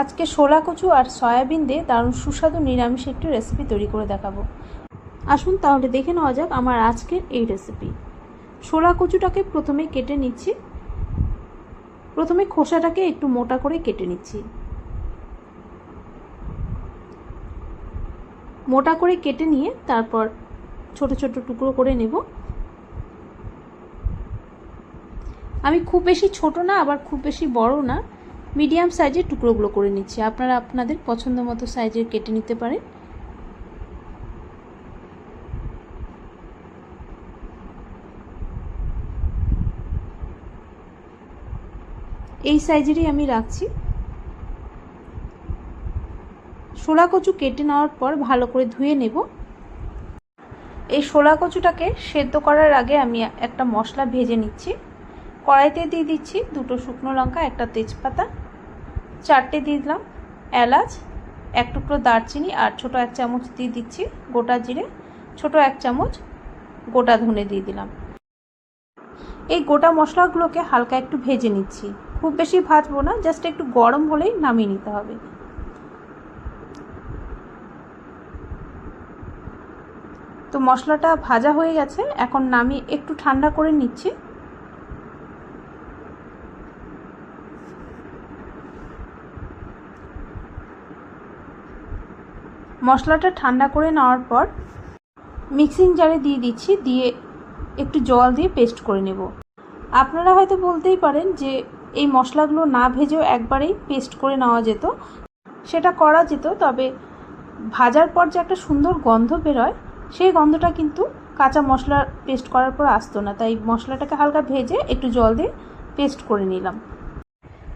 আজকে শোলা কচু আর সয়াবিন দিয়ে দারুণ সুস্বাদু নিরামিষ একটি রেসিপি তৈরি করে দেখাবো। আসুন তাহলে দেখে নেওয়া যাক আমার আজকের এই রেসিপি শোলা কচুটাকে প্রথমে কেটে নিচ্ছি। প্রথমে খোসাটাকে একটু মোটা করে কেটে নিচ্ছি। মোটা করে কেটে নিয়ে তারপর ছোট ছোট টুকরো করে নেব। আমি খুব বেশি ছোট না, আবার খুব বেশি বড় না। মিডিয়াম সাইজের টুকরোগুলো করে নিচ্ছি। আপনারা আপনাদের পছন্দ মতো সাইজের কেটে নিতে পারেন। এই সাইজেরই আমি রাখছি। শোলা কচু কেটে নেওয়ার পর ভালো করে ধুয়ে নেব। এই শোলা কচুটাকে সেদ্ধ করার আগে আমি একটা মশলা ভেজে নিচ্ছি। কড়াইতে দিয়ে দিচ্ছি দুটো শুকনো লঙ্কা, একটা তেজপাতা। চারটে দিয়ে দিলাম, এলাচ, এক টুকরো দারচিনি আর ছোট এক চামচ দিয়ে দিচ্ছি গোটা জিরে, ছোট এক চামচ গোটা ধনে দিয়ে দিলাম। এই গোটা মশলাগুলোকে হালকা একটু ভেজে নিচ্ছি। খুব বেশি ভাজবো না, জাস্ট একটু গরম হলেই নামিয়ে নিতে হবে। তো মশলাটা ভাজা হয়ে গেছে, এখন নামিয়ে একটু ঠান্ডা করে নিচ্ছি। মশলাটা ঠান্ডা করে নেওয়ার পর মিক্সিং জারে দিয়ে দিচ্ছি, দিয়ে একটু জল দিয়ে পেস্ট করে নেব। আপনারা হয়তো বলতেই পারেন যে এই মশলাগুলো না ভেজেও একবারেই পেস্ট করে নেওয়া যেত। সেটা করা যেত, তবে ভাজার পর যে একটা সুন্দর গন্ধ বেরোয়, সেই গন্ধটা কিন্তু কাঁচা মশলা পেস্ট করার পর আসতো না। তাই মশলাটাকে হালকা ভেজে একটু জল দিয়ে পেস্ট করে নিলাম।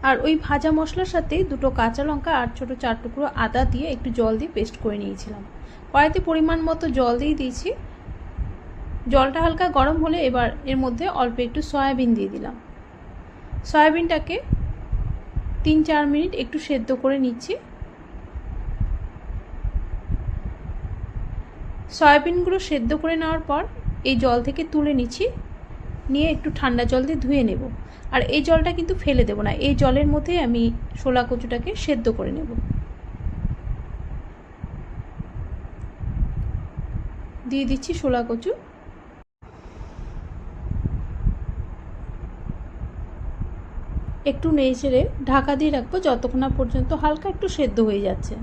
আর ওই ভাজা মশলার সাথে দুটো কাঁচা লঙ্কা আর ছোটো চার টুকরো আদা দিয়ে একটু জল দিয়ে পেস্ট করে নিয়েছিলাম। কড়াইতে পরিমাণ মতো জল দিয়ে দিয়েছি। জলটা হালকা গরম হলে এবার এর মধ্যে অল্প একটু সয়াবিন দিয়ে দিলাম। সয়াবিনটাকে তিন চার মিনিট একটু সেদ্ধ করে নিচ্ছি। সয়াবিনগুলো সেদ্ধ করে নেওয়ার পর এই জল থেকে তুলে নিচ্ছি। নিয়ে একটু ঠান্ডা জল দিয়ে ধুয়ে নেব। আর এই জলটা কিন্তু ফেলে দেবো না। এই জলের মধ্যেই আমি শোলা কচুটাকে সেদ্ধ করে নেব। দিয়ে দিচ্ছি শোলা কচু। একটু নেড়ে ঢাকা দিয়ে রাখব যতক্ষণ না পর্যন্ত হালকা একটু সেদ্ধ হয়ে যাচ্ছে।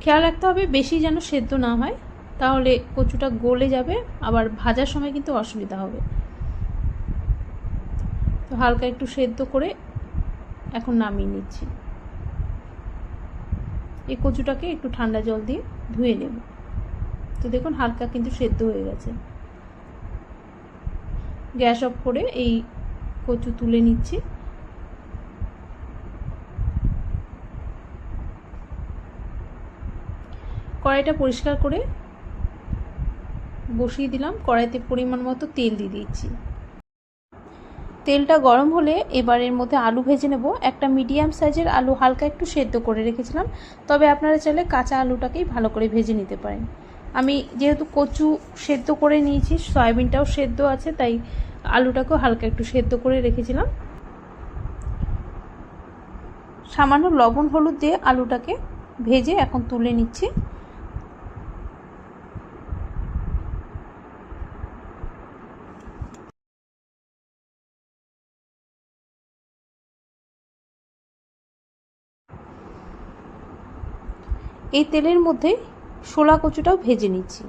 খেয়াল রাখতে হবে বেশি যেন সেদ্ধ না হয়, তাহলে কচুটা গলে যাবে, আবার ভাজার সময় কিন্তু অসুবিধা হবে। তো হালকা একটু সেদ্ধ করে এখন নামিয়ে নিচ্ছি। এই কচুটাকে একটু ঠান্ডা জল দিয়ে ধুয়ে নেব। তো দেখুন হালকা কিন্তু সেদ্ধ হয়ে গেছে। গ্যাস অফ করে এই কচু তুলে নিচ্ছি। কড়াইটা পরিষ্কার করে বসিয়ে দিলাম। কড়াইতে পরিমাণ মতো তেল দিয়ে দিচ্ছি। তেলটা গরম হলে এবার এর মধ্যে আলু ভেজে নেব। একটা মিডিয়াম সাইজের আলু হালকা একটু সেদ্ধ করে রেখেছিলাম। তবে আপনারা চাইলে কাঁচা আলুটাকেই ভালো করে ভেজে নিতে পারেন। আমি যেহেতু কচু সেদ্ধ করে নিয়েছি, সয়াবিনটাও সেদ্ধ আছে, তাই আলুটাকেও হালকা একটু সেদ্ধ করে রেখেছিলাম। সামান্য লবণ হলুদ দিয়ে আলুটাকে ভেজে এখন তুলে নিচ্ছি। এই তেলের মধ্যে শোলা কচুটাও ভেজে নিচ্ছি।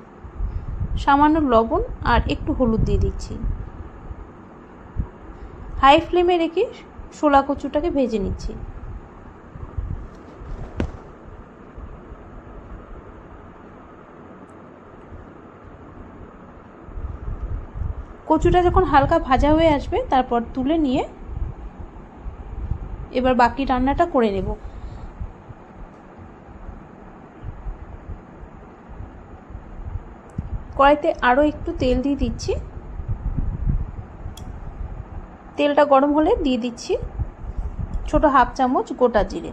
সামান্য লবণ আর একটু হলুদ দিয়ে দিচ্ছি। হাই ফ্লেমে রেখে শোলা কচুটাকে ভেজে নিচ্ছি। কচুটা যখন হালকা ভাজা হয়ে আসবে, তারপর তুলে নিয়ে এবার বাকি রান্নাটা করে নেব। কড়াইতে আরও একটু তেল দিয়ে দিচ্ছি। তেলটা গরম হলে দিয়ে দিচ্ছি ছোট হাফ চামচ গোটা জিরে।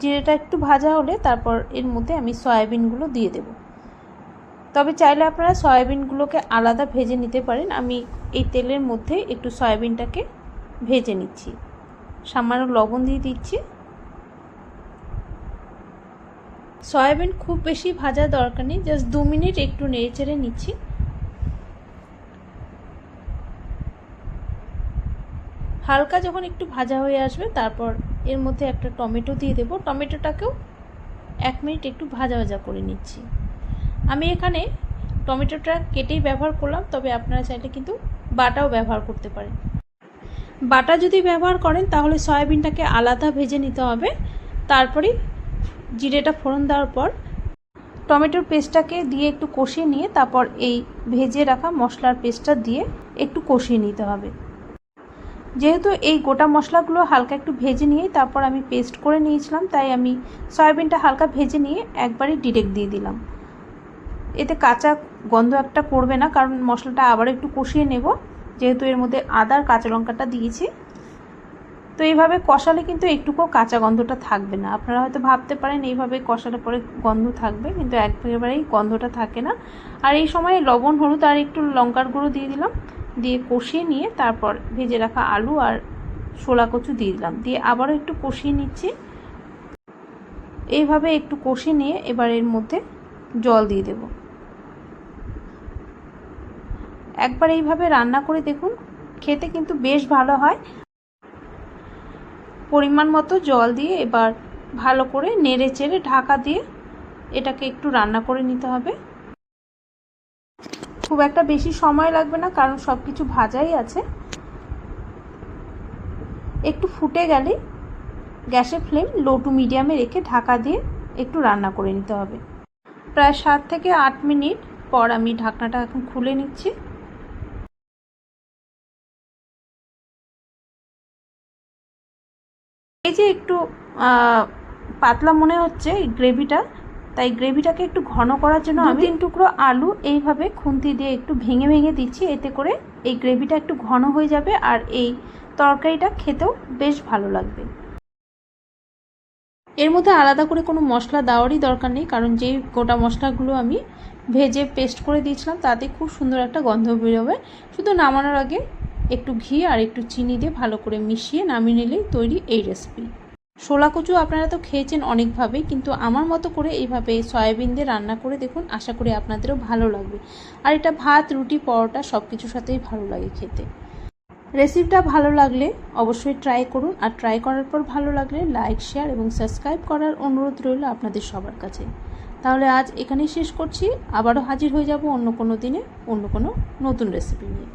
জিরেটা একটু ভাজা হলে তারপর এর মধ্যে আমি সয়াবিনগুলো দিয়ে দেব। তবে চাইলে আপনারা সয়াবিনগুলোকে আলাদা ভেজে নিতে পারেন। আমি এই তেলের মধ্যে একটু সয়াবিনটাকে ভেজে নিচ্ছি। সামান্য লবণ দিয়ে দিচ্ছি। সয়াবিন খুব বেশি ভাজা দরকার নেই জাস্ট দু মিনিট একটু নেড়ে চেড়ে নিচ্ছি। হালকা যখন একটু ভাজা হয়ে আসবে, তারপর এর মধ্যে একটা টমেটো দিয়ে দেবো। টমেটোটাকেও এক মিনিট একটু ভাজা ভাজা করে নিচ্ছি। আমি এখানে টমেটোটা কেটেই ব্যবহার করলাম, তবে আপনারা চাইলে কিন্তু বাটাও ব্যবহার করতে পারেন। বাটা যদি ব্যবহার করেন, তাহলে সয়াবিনটাকে আলাদা ভেজে নিতে হবে। তারপরে জিরেটা ফোড়ন দেওয়ার পর টমেটোর পেস্টটাকে দিয়ে একটু কষিয়ে নিয়ে তারপর এই ভেজে রাখা মশলার পেস্টটা দিয়ে একটু কষিয়ে নিতে হবে। যেহেতু এই গোটা মশলাগুলো হালকা একটু ভেজে নিয়ে তারপর আমি পেস্ট করে নিয়েছিলাম, তাই আমি সয়াবিনটা হালকা ভেজে নিয়ে একবারই ডিরেক্ট দিয়ে দিলাম। এতে কাঁচা গন্ধ একটা করবে না, কারণ মশলাটা আবার একটু কষিয়ে নেব। যেহেতু এর মধ্যে আদার কাঁচা লঙ্কাটা দিয়েছি তো এইভাবে কষালে কিন্তু একটুকুও কাঁচা গন্ধটা থাকবে না। আপনারা হয়তো ভাবতে পারেন এইভাবে কষালে পরে গন্ধ থাকবে, কিন্তু একেবারেই গন্ধটা থাকে না। আর এই সময় লবণ, হলুদ আর একটু লঙ্কার গুঁড়ো দিয়ে দিলাম। দিয়ে কষিয়ে নিয়ে তারপর ভেজে রাখা আলু আর শোলা কচু দিয়ে দিলাম। দিয়ে আবারও একটু কষিয়ে নিচ্ছি। এইভাবে একটু কষিয়ে নিয়ে এবার এর মধ্যে জল দিয়ে দেব। একবার এইভাবে রান্না করে দেখুন, খেতে কিন্তু বেশ ভালো হয়। পরিমাণ মতো জল দিয়ে এবার ভালো করে নেড়ে চেড়ে ঢাকা দিয়ে এটাকে একটু রান্না করে নিতে হবে। খুব একটা বেশি সময় লাগবে না, কারণ সব কিছু ভাজাই আছে। একটু ফুটে গেলে গ্যাসের ফ্লেম লো টু মিডিয়ামে রেখে ঢাকা দিয়ে একটু রান্না করে নিতে হবে। প্রায় সাত থেকে আট মিনিট পর আমি ঢাকনাটা এখন খুলে নিচ্ছি। যে একটু পাতলা মনে হচ্ছে এই গ্রেভিটা তাই গ্রেভিটাকে একটু ঘন করার জন্য আমি তিন টুকরো আলু এইভাবে খুন্তি দিয়ে একটু ভেঙে ভেঙে দিচ্ছি এতে করে এই গ্রেভিটা একটু ঘন হয়ে যাবে আর এই তরকারিটা খেতেও বেশ ভালো লাগবে। এর মধ্যে আলাদা করে কোনো মশলা দেওয়ারই দরকার নেই কারণ যেই গোটা মশলাগুলো আমি ভেজে পেস্ট করে দিয়েছিলাম তাতে খুব সুন্দর একটা গন্ধ বেরোবে। শুধু নামানোর আগে একটু ঘি আর একটু চিনি দিয়ে ভালো করে মিশিয়ে নামিয়ে নিলেই তৈরি এই রেসিপি শোলা কচু আপনারা তো খেয়েছেন অনেকভাবে, কিন্তু আমার মতো করে এইভাবে সয়াবিন দিয়ে রান্না করে দেখুন, আশা করি আপনাদেরও ভালো লাগবে। আর এটা ভাত, রুটি, পরোটা সব কিছুর সাথেই ভালো লাগে খেতে। রেসিপিটা ভালো লাগলে অবশ্যই ট্রাই করুন, আর ট্রাই করার পর ভালো লাগলে লাইক শেয়ার এবং সাবস্ক্রাইব করার অনুরোধ রইল আপনাদের সবার কাছে। তাহলে আজ এখানেই শেষ করছি, আবারও হাজির হয়ে যাব অন্য কোনো দিনে, অন্য কোনো নতুন রেসিপি নিয়ে।